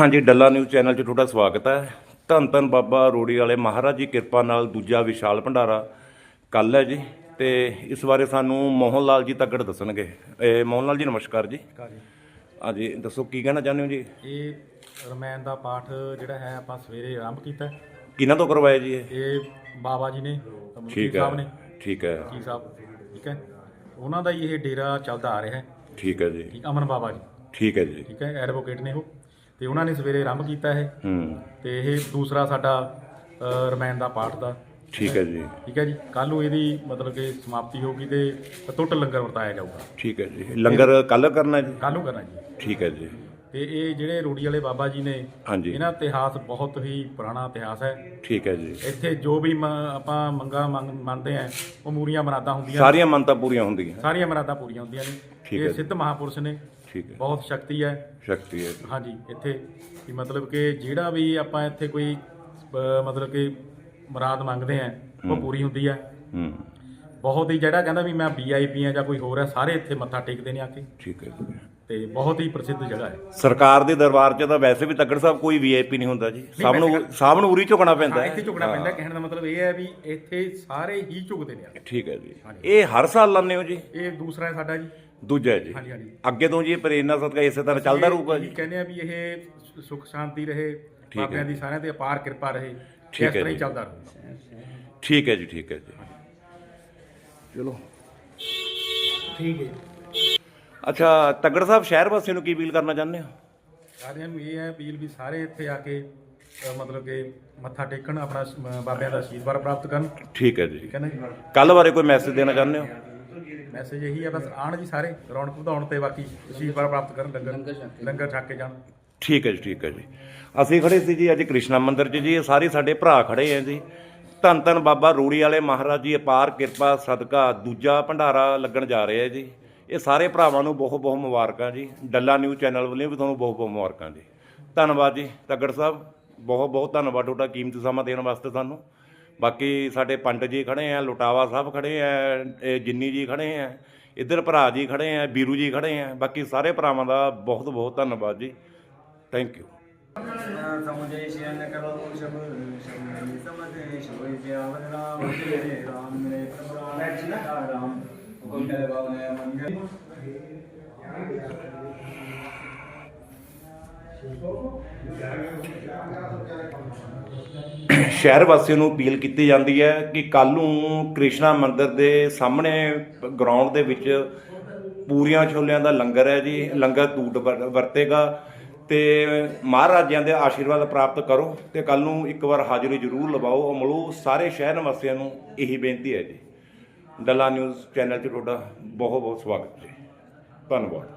ਹਾਂਜੀ Dalla news channel 'ਚ ਤੁਹਾਡਾ ਸਵਾਗਤ ਹੈ। ਧੰਨ ਧੰਨ ਬਾਬਾ ਰੋੜੀ ਵਾਲੇ ਮਹਾਰਾਜ ਜੀ ਕਿਰਪਾ ਨਾਲ ਦੂਜਾ ਵਿਸ਼ਾਲ ਭੰਡਾਰਾ ਕੱਲ ਹੈ ਜੀ। ਤੇ ਇਸ ਬਾਰੇ ਸਾਨੂੰ ਮੋਹਨ ਲਾਲ ਜੀ ਤੱਕੜ ਦੱਸਣਗੇ। ਇਹ ਮੋਹਨ ਲਾਲ ਜੀ ਨਮਸਕਾਰ ਜੀ। ਹਾਂਜੀ ਦੱਸੋ ਕੀ ਕਹਿਣਾ ਚਾਹੁੰਦੇ ਹੋ ਜੀ? ਇਹ ਰਮਾਇਣ ਦਾ ਪਾਠ ਜਿਹੜਾ ਹੈ ਆਪਾਂ ਸਵੇਰੇ ਆਰੰਭ ਕੀਤਾ ਹੈ। ਕਿਹਨਾਂ ਤੋਂ ਕਰਵਾਇਆ ਜੀ ਇਹ? ਇਹ ਬਾਬਾ ਜੀ ਨੇ ਠੀਕ ਸਾਹਿਬ ਨੇ। ਹੈ ਠੀਕ ਹੈ। ਕੀ ਸਾਹਿਬ ਠੀਕ ਹੈ। ਉਹਨਾਂ ਦਾ ਹੀ ਇਹ ਡੇਰਾ ਚੱਲਦਾ ਆ ਰਿਹਾ ਹੈ। ਠੀਕ ਹੈ ਜੀ। ਠੀਕ ਅਮਨ ਬਾਬਾ ਜੀ। ਠੀਕ ਹੈ ਜੀ। ਠੀਕ ਹੈ ਐਡਵੋਕੇਟ ਨੇ ਉਹ। ਤੇ ਉਹਨਾਂ ਨੇ ਸਵੇਰੇ ਆਰੰਭ ਕੀਤਾ ਹੈ ਹੂੰ। ਤੇ ਇਹ ਦੂਸਰਾ ਸਾਡਾ ਅ, ਰਮਾਇਣ ਦਾ ਪਾਠ ਦਾ। ਠੀਕ ਹੈ ਜੀ। ਠੀਕ ਹੈ ਜੀ। ਕੱਲ ਨੂੰ ਇਹਦੀ ਮਤਲਬ ਕਿ ਸਮਾਪਤੀ ਹੋਊਗੀ ਤੇ ਟੁੱਟ ਲੰਗਰ ਵਰਤਾਇਆ ਜਾਊਗਾ। ਠੀਕ ਹੈ ਜੀ। ਲੰਗਰ ਕੱਲ ਕਰਨਾ ਜੀ? ਕੱਲ ਨੂੰ ਕਰਨਾ ਜੀ। ਠੀਕ ਹੈ ਜੀ। ਤੇ ਇਹ ਜਿਹੜੇ ਰੂੜੀ ਵਾਲੇ ਬਾਬਾ ਜੀ ਨੇ ਹਾਂਜੀ। ਇਹਨਾਂ ਇਤਿਹਾਸ ਬਹੁਤ ਹੀ ਪੁਰਾਣਾ ਇਤਿਹਾਸ ਹੈ। ਠੀਕ ਹੈ ਜੀ। ਇੱਥੇ ਜੋ ਵੀ ਮ- ਆਪਾਂ ਮੰਗਾ ਮੰਨਦੇ ਆ ਉਹ ਮੂਰੀਆਂ ਮਰਾਦਾਂ ਹੁੰਦੀਆਂ ਸਾਰੀਆਂ ਮੰਨਤਾਂ ਪੂਰੀਆਂ ਹੁੰਦੀਆਂ। ਸਾਰੀਆਂ ਮਰਾਦਾਂ ਪੂਰੀਆਂ ਹੁੰਦੀਆਂ ਨੇ। ਠੀਕ ਹੈ ਇਹ ਜੀ। ਸਿੱਧ ਮਹਾਪੁਰਸ਼ ਨੇ। ਠੀਕ ਹੈ। ਬਹੁਤ ਸ਼ਕਤੀ ਹੈ। ਸ਼ਕਤੀ ਹੈ ਜੀ। ਹਾਂਜੀ ਇੱਥੇ ਵੀ ਮਤਲਬ ਕਿ ਜਿਹੜਾ ਵੀ ਆਪਾਂ ਇੱਥੇ ਕੋਈ ਮਤਲਬ ਕਿ ਮਰਾਦ ਮੰਗਦੇ ਆ ਉਹ ਪੂਰੀ ਹੁੰਦੀ ਹੈ। ਹੂੰ। ਬਹੁਤ ਹੀ ਜਿਹੜਾ ਕਹਿੰਦਾ ਵੀ ਮੈਂ ਵੀਆਈਪੀ ਆ ਜਾਂ ਕੋਈ ਹੋਰ ਹੈ ਸਾਰੇ ਇੱਥੇ ਮੱਥਾ ਟੇਕਦੇ ਨੇ ਆ ਕੇ। ਠੀਕ ਹੈ ਜੀ। ਤੇ ਬਹੁਤ ਹੀ ਪ੍ਰਸਿੱਧ ਜਗ੍ਹਾ ਹੈ। ਸਰਕਾਰ ਦੇ ਦਰਬਾਰ 'ਚ ਤਾਂ ਵੈਸੇ ਵੀ ਤੱਕੜ ਸਾਹਿਬ ਕੋਈ ਵੀਆਈਪੀ ਨਹੀਂ ਹੁੰਦਾ ਜੀ। ਸਭ ਨੂੰ ਸਭ ਨੂੰ ਉਰੀ ਝੁਕਣਾ ਪੈਂਦਾ ਹਾਂ ਹੈ। ਇੱਥੇ ਝੁਕਣਾ ਪੈਂਦਾ ਕਹਿਣ ਦਾ ਮਤਲਬ ਇਹ ਹੈ ਵੀ ਇੱਥੇ ਸਾਰੇ ਹੀ ਝੁਕਦੇ ਨੇ। ਕੇ। ਠੀਕ ਹੈ ਜੀ। ਇਹ ਹਰ ਸਾਲ ਲਾਉਂਦੇ ਹੋ ਜੀ? ਇਹ ਦੂਸਰਾ ਹੈ ਸਾਡਾ ਜੀ। ਦੂਜਾ ਹੈ ਜੀ। ਹਾਂਜੀ ਹਾਂਜੀ। ਅੱਗੇ ਤੋਂ ਜੀ ਇਹ ਪ੍ਰੇਰਨਾ ਸਦਕਾ ਇਸੇ ਤਰ੍ਹਾਂ ਚੱਲਦਾ ਰਹੂਗਾ ਇਹੀ ਜੀ ਕਹਿੰਦੇ ਆ ਵੀ ਇਹ ਸੁੱਖ ਸ਼ਾਂਤੀ ਰਹੇ ਹੈ। ਬਾਬਿਆਂ ਦੀ ਸਾਰਿਆਂ ਤੇ ਅਪਾਰ ਕਿਰਪਾ ਰਹੇ ਠੀਕ ਇਸ ਹੈ ਤਰ੍ਹਾਂ ਹੀ ਜੀ। ਚੱਲਦਾ ਰਹੇ ਠੀਕ ਹੈ ਜੀ ਠੀਕ ਹੈ ਜੀ। ਚਲੋ। ਠੀਕ ਹੈ ਅੱਛਾ ਤੱਗੜ ਸਾਹਿਬ ਸ਼ਹਿਰ ਵਾਸੀਆਂ ਨੂੰ ਕੀ ਅਪੀਲ ਕਰਨਾ ਚਾਹੁੰਦੇ ਹੋ? ਸਾਰਿਆਂ ਨੂੰ ਇਹ ਹੈ ਅਪੀਲ ਵੀ ਸਾਰੇ ਇੱਥੇ ਆ ਕੇ ਅ, ਮਤਲਬ ਕਿ ਮੱਥਾ ਟੇਕਣ ਆਪਣਾ ਸ- ਅ, ਬਾਬਿਆਂ ਦਾ ਆਸ਼ੀਰਵਾਦ ਪ੍ਰਾਪਤ ਕਰਨ। ਠੀਕ ਹੈ ਜੀ। ਠੀਕ ਹੈ ਨਾ ਜੀ? ਕੱਲ ਬਾਰੇ ਕੋਈ ਮੈਸੇਜ ਦੇਣਾ ਚਾਹੁੰਦੇ ਹੋ? ਮੈਸੇਜ ਇਹੀ ਹੈ ਬਸ ਆਣ ਜੀ ਸਾਰੇ ਰੌਣਕ ਵਧਾਉਣ ਤੇ ਬਾਕੀ ਆਸ਼ੀਰਵਾਦ ਪ੍ਰਾਪਤ ਕਰਨ ਲੰਗਰ ਲੰਗਰ ਛਕ ਕੇ। ਜਾਣ। ਠੀਕ ਹੈ ਜੀ ਠੀਕ ਹੈ ਜੀ। ਅਸੀਂ ਖੜੇ ਸੀ ਜੀ ਅੱਜ ਕ੍ਰਿਸ਼ਨਾ ਮੰਦਿਰ 'ਚ ਜੀ ਇਹ ਸਾਰੇ ਸਾਡੇ ਭਰਾ ਖੜੇ ਆ ਜੀ। ਧੰਨ ਧੰਨ ਬਾਬਾ ਰੂੜੀ ਵਾਲੇ ਮਹਾਰਾਜ ਜੀ ਅਪਾਰ ਕਿਰਪਾ ਸਦਕਾ ਦੂਜਾ ਭੰਡਾਰਾ ਲੱਗਣ ਜਾ ਰਿਹਾ ਹੈ ਜੀ। ਇਹ ਸਾਰੇ ਭਰਾਵਾਂ ਨੂੰ ਬਹੁਤ ਬਹੁਤ ਮੁਬਾਰਕਾਂ ਜੀ। ਡੱਲਾ ਨਿਊਜ਼ ਚੈਨਲ ਵੱਲੋਂ ਵੀ ਤੁਹਾਨੂੰ ਬਹੁਤ ਬਹੁਤ ਮੁਬਾਰਕਾਂ ਜੀ। ਧੰਨਵਾਦ ਜੀ। ਤਗੜ ਸਾਹਿਬ, ਬਹੁਤ ਬਹੁਤ ਧੰਨਵਾਦ ਤੁਹਾਡਾ ਕੀਮਤੀ ਸਮਾਂ ਦੇਣ ਵਾਸਤੇ ਸਾਨੂੰ। ਬਾਕੀ ਸਾਡੇ ਪੰਡਤ ਜੀ ਖੜੇ ਆ, ਲੁਟਾਵਾ ਸਾਹਿਬ ਖੜੇ ਆ ਜਿੰਨੀ ਜੀ ਖੜੇ ਆ, ਇੱਧਰ ਭਰਾ ਜੀ ਖੜੇ ਆ, ਬੀਰੂ ਜੀ ਖੜੇ ਆ। ਬਾਕੀ ਸਾਰੇ ਭਰਾਵਾਂ ਦਾ ਬਹੁਤ ਬਹੁਤ ਧੰਨਵਾਦ ਜੀ। ਥੈਂਕ ਯੂ ਸ਼ਹਿਰ ਵਾਸੀਆਂ ਨੂੰ ਅਪੀਲ ਕੀਤੀ ਜਾਂਦੀ ਹੈ ਕਿ ਕੱਲ ਨੂੰ ਕ੍ਰਿਸ਼ਨਾ ਮੰਦਿਰ ਦੇ ਸਾਹਮਣੇ ਗਰਾਊਂਡ ਦੇ ਵਿੱਚ ਪੂਰੀਆਂ ਛੋਲਿਆਂ ਦਾ ਲੰਗਰ ਹੈ ਜੀ, ਲੰਗਰ ਟੂਟ ਵਰਤੇਗਾ ਤੇ ਮਹਾਰਾਜਿਆਂ ਦੇ ਆਸ਼ੀਰਵਾਦ ਪ੍ਰਾਪਤ ਕਰੋ ਤੇ ਕੱਲ ਨੂੰ ਇੱਕ ਵਾਰ ਹਾਜ਼ਰੀ ਜ਼ਰੂਰ ਲਵਾਓ। ਅਮਲੋ ਸਾਰੇ ਸ਼ਹਿਰ ਵਾਸੀਆਂ ਨੂੰ ਇਹੀ ਬੇਨਤੀ ਹੈ ਜੀ। ਡੱਲਾ ਨਿਊਜ਼ ਚੈਨਲ 'ਚ ਤੁਹਾਡਾ ਬਹੁਤ ਬਹੁਤ ਸਵਾਗਤ ਜੀ। ਧੰਨਵਾਦ।